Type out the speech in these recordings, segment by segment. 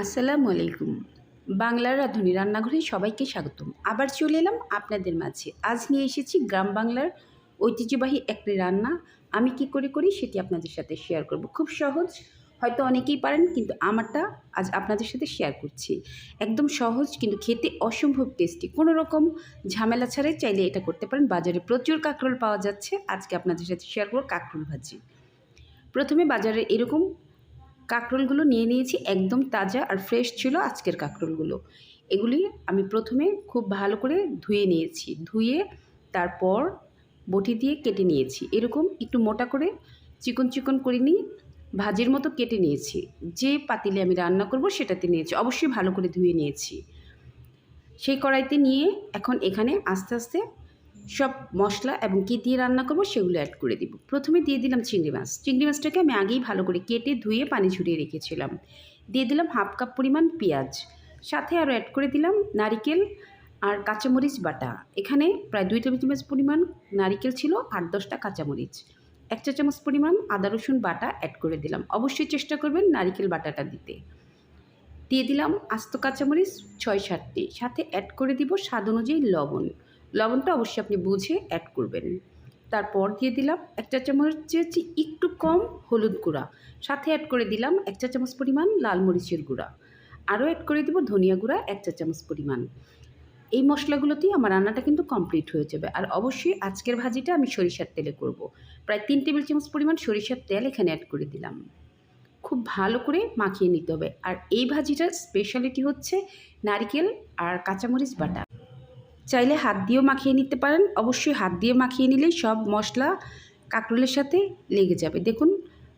আসসালামু আলাইকুম। বাংলার রাঁধুনি রান্নাঘরে সবাইকে স্বাগতম। আবার চলে এলাম আপনাদের মাঝে। আজ নিয়ে এসেছি গ্রাম বাংলার ঐতিহ্যবাহী একটি রান্না। আমি কি করে করি সেটি আপনাদের সাথে শেয়ার করব। খুব সহজ, হয়তো অনেকেই পারেন, কিন্তু আমারটা আজ আপনাদের সাথে শেয়ার করছি। একদম সহজ, কিন্তু খেতে অসম্ভব টেস্টি কোনো রকম ঝামেলা ছাড়াই চাইলে এটা করতে পারেন। বাজারে প্রচুর কাঁকরোল পাওয়া যাচ্ছে। আজকে আপনাদের সাথে শেয়ার করব কাঁকরোল ভাজি। প্রথমে বাজারে এরকম কাঁকরোলগুলো নিয়ে নিয়েছি, একদম তাজা আর ফ্রেশ ছিল আজকের কাঁকরোলগুলো। এগুলি আমি প্রথমে খুব ভালো করে ধুয়ে নিয়েছি। ধুয়ে তারপর বটি দিয়ে কেটে নিয়েছি। এরকম একটু মোটা করে চিকন চিকন করে নিয়ে ভাজির মতো কেটে নিয়েছি। যে পাতিলে আমি রান্না করব সেটাতে নিয়েছি। অবশ্যই ভালো করে ধুয়ে নিয়েছি। সেই কড়াইতে নিয়ে এখন এখানে আস্তে আস্তে সব মশলা এবং কী দিয়ে রান্না করব সেগুলো অ্যাড করে দিব। প্রথমে দিয়ে দিলাম চিংড়ি মাছ। চিংড়ি মাছটাকে আমি আগেই ভালো করে কেটে ধুয়ে পানি ঝরিয়ে রেখেছিলাম। দিয়ে দিলাম হাফ কাপ পরিমাণ পেঁয়াজ। সাথে আরও অ্যাড করে দিলাম নারিকেল আর কাঁচামরিচ বাটা। এখানে প্রায় দুই টেবিল চামচ পরিমাণ নারিকেল ছিল, আট দশটা কাঁচামরিচ। এক চা চামচ পরিমাণ আদা রসুন বাটা অ্যাড করে দিলাম। অবশ্যই চেষ্টা করবেন নারিকেল বাটাটা দিতে। দিয়ে দিলাম আস্ত কাঁচামরিচ ছয় সাতটি। সাথে অ্যাড করে দিব স্বাদ অনুযায়ী লবণ। লবণটা অবশ্যই আপনি বুঝে অ্যাড করবেন। তারপর দিয়ে দিলাম এক চা চামচ হচ্ছে একটু কম হলুদ গুঁড়া। সাথে অ্যাড করে দিলাম এক চা চামচ পরিমাণ লাল মরিচের গুঁড়া। আরও অ্যাড করে দিব ধনিয়া গুঁড়া এক চা চামচ পরিমাণ। এই মশলাগুলোতেই আমার রান্নাটা কিন্তু কমপ্লিট হয়ে যাবে। আর অবশ্যই আজকের ভাজিটা আমি সরিষার তেলে করব। প্রায় তিন টেবিল চামচ পরিমাণ সরিষার তেল এখানে অ্যাড করে দিলাম। খুব ভালো করে মাখিয়ে নিতে হবে। আর এই ভাজিটার স্পেশালিটি হচ্ছে নারকেল আর কাঁচামরিচ বাটা। চাইলে হাত দিয়েও মাখিয়ে নিতে পারেন। অবশ্যই হাত দিয়ে মাখিয়ে নিলে সব মশলা কাঁকরোলের সাথে লেগে যাবে। দেখুন,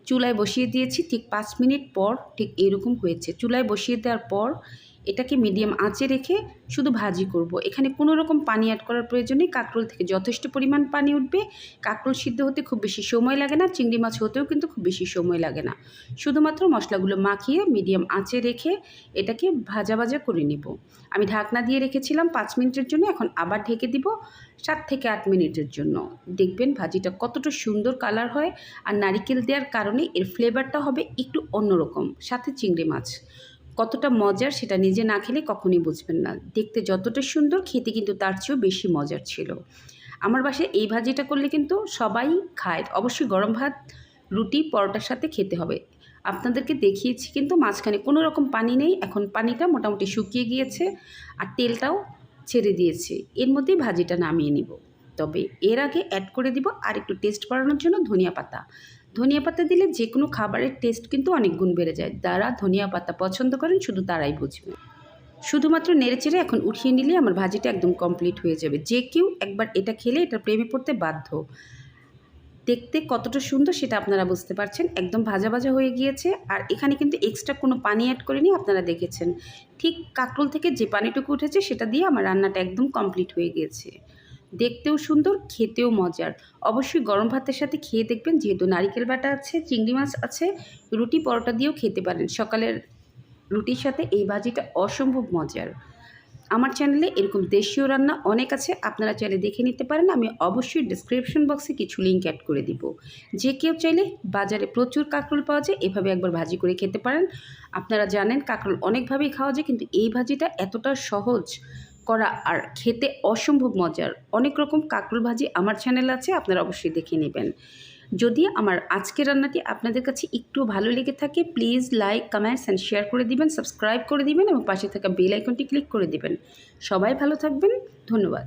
চুলায় বসিয়ে দিয়েছি, ঠিক পাঁচ মিনিট পর ঠিক এরকম হয়েছে। চুলায় বসিয়ে দেওয়ার পর এটাকে মিডিয়াম আঁচে রেখে শুধু ভাজি করব। এখানে কোনো রকম পানি অ্যাড করার প্রয়োজন নেই। কাঁকরোল থেকে যথেষ্ট পরিমাণ পানি উঠবে। কাঁকরোল সিদ্ধ হতে খুব বেশি সময় লাগে না, চিংড়ি মাছ হতেও কিন্তু খুব বেশি সময় লাগে না। শুধুমাত্র মশলাগুলো মাখিয়ে মিডিয়াম আঁচে রেখে এটাকে ভাজা ভাজা করে নিব। আমি ঢাকনা দিয়ে রেখেছিলাম পাঁচ মিনিটের জন্য, এখন আবার ঢেকে দিব সাত থেকে আট মিনিটের জন্য। দেখবেন ভাজিটা কতটা সুন্দর কালার হয়। আর নারিকেল দেওয়ার কারণে এর ফ্লেভারটা হবে একটু অন্যরকম, সাথে চিংড়ি মাছ। কতটা মজার সেটা নিজে না খেলে কখনই বুঝবেন না। দেখতে যতটা সুন্দর, খেতে কিন্তু তার চেয়েও বেশি মজার ছিল। আমার বাসায় এই ভাজিটা করলে কিন্তু সবাই খায়। অবশ্যই গরম ভাত, রুটি, পরোটার সাথে খেতে হবে। আপনাদেরকে দেখিয়েছি কিন্তু মাঝখানে কোনো রকম পানি নেই। এখন পানিটা মোটামুটি শুকিয়ে গিয়েছে আর তেলটাও ছেড়ে দিয়েছে। এর মধ্যেই ভাজিটা নামিয়ে নিব। তবে এর আগে অ্যাড করে দিব আর একটু টেস্ট বাড়ানোর জন্য ধনিয়া পাতা। ধনিয়া পাতা দিলে যে কোনো খাবারের টেস্ট কিন্তু অনেক গুণ বেড়ে যায়। যারা ধনিয়া পাতা পছন্দ করেন, শুধু তারাই বুঝবে। শুধুমাত্র নেড়েচেড়ে এখন উঠিয়ে নিলে আমার ভাজিটা একদম কমপ্লিট হয়ে যাবে। যে কেউ একবার এটা খেলে এটা প্রেমে পড়তে বাধ্য। দেখতে কতটা সুন্দর সেটা আপনারা বুঝতে পারছেন। একদম ভাজা ভাজা হয়ে গিয়েছে। আর এখানে কিন্তু এক্সট্রা কোনো পানি অ্যাড করে করিনি, আপনারা দেখেছেন। ঠিক কাকরোল থেকে যে পানিটুকু উঠেছে, সেটা দিয়ে আমার রান্নাটা একদম কমপ্লিট হয়ে গিয়েছে। দেখতেও সুন্দর, খেতেও মজার। অবশ্যই গরম ভাতের সাথে খেয়ে দেখবেন, যেহেতু নারিকেল বাটা আছে, চিংড়ি মাছ আছে, রুটি পরোটা দিয়েও খেতে পারেন। সকালের রুটির সাথে এই ভাজিটা অসম্ভব মজার। আমার চ্যানেলে এরকম দেশীয় রান্না অনেক আছে, আপনারা চাইলে দেখে নিতে পারেন। আমি অবশ্যই ডিসক্রিপশন বক্সে কিছু লিঙ্ক অ্যাড করে দিব। যে কেউ চাইলে বাজারে প্রচুর কাঁকরোল পাওয়া যায়, এভাবে একবার ভাজি করে খেতে পারেন। আপনারা জানেন, কাঁকরোল অনেকভাবেই খাওয়া যায়, কিন্তু এই ভাজিটা এতটা সহজ করা আর খেতে অসম্ভব মজার। অনেক রকম কাকরুল ভাজি আমার চ্যানেল আছে, আপনারা অবশ্যই দেখে নেবেন। যদি আমার আজকের রান্নাটি আপনাদের কাছে একটু ভালো লেগে থাকে please like comments and share করে দিবেন সাবস্ক্রাইব করে দিবেন এবং পাশে থাকা বেল আইকনটি ক্লিক করে দিবেন। সবাই ভালো থাকবেন, ধন্যবাদ।